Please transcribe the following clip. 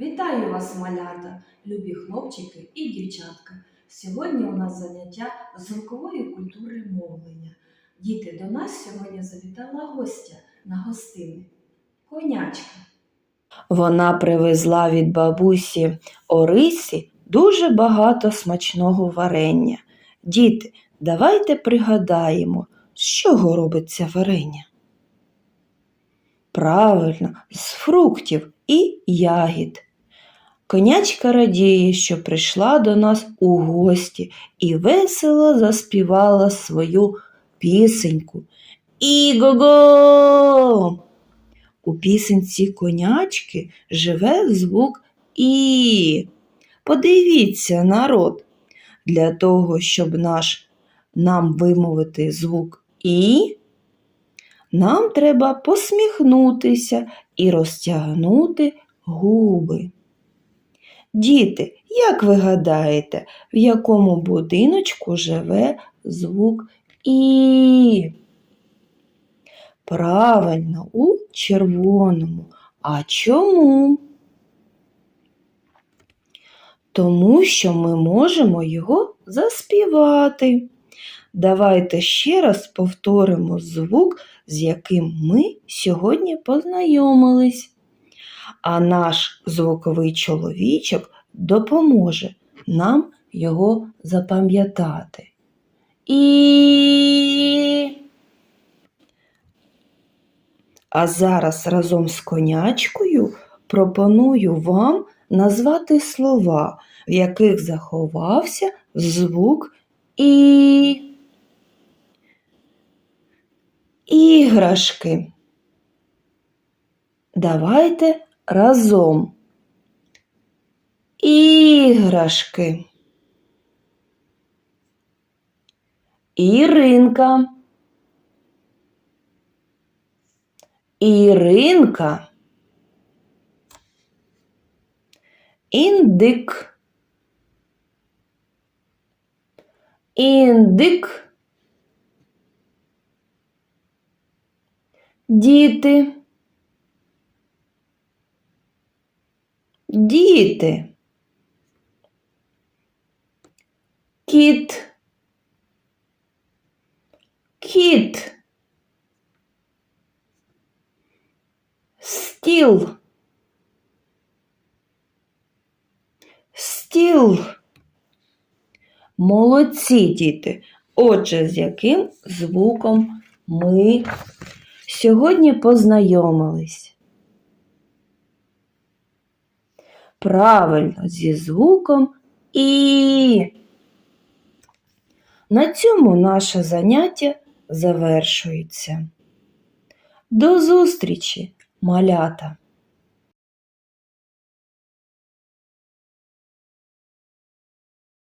Вітаю вас, малята, любі хлопчики і дівчатка. Сьогодні у нас заняття звукової культури мовлення. Діти, до нас сьогодні завітала гостя на гостини. Конячка. Вона привезла від бабусі Орисі дуже багато смачного варення. Діти, давайте пригадаємо, з чого робиться варення. Правильно, з фруктів і ягід. Конячка радіє, що прийшла до нас у гості і весело заспівала свою пісеньку. Іго-го! У пісенці конячки живе звук І. Подивіться, народ, для того, щоб наш, нам вимовити звук І, нам треба посміхнутися і розтягнути губи. Діти, як ви гадаєте, в якому будиночку живе звук І? Правильно, у червоному. А чому? Тому що ми можемо його заспівати. Давайте ще раз повторимо звук, з яким ми сьогодні познайомились. А наш звуковий чоловічок допоможе нам його запам'ятати. І. А зараз разом з конячкою пропоную вам назвати слова, в яких заховався звук І. Іграшки. Давайте разом. Іграшки. Іринка. Іринка. Індик. Індик. Діти. Діти. Кіт. Кіт. Стіл. Стіл. Молодці, діти. Отже, з яким звуком ми сьогодні познайомились? Правильно, зі звуком І. На цьому наше заняття завершується. До зустрічі, малята!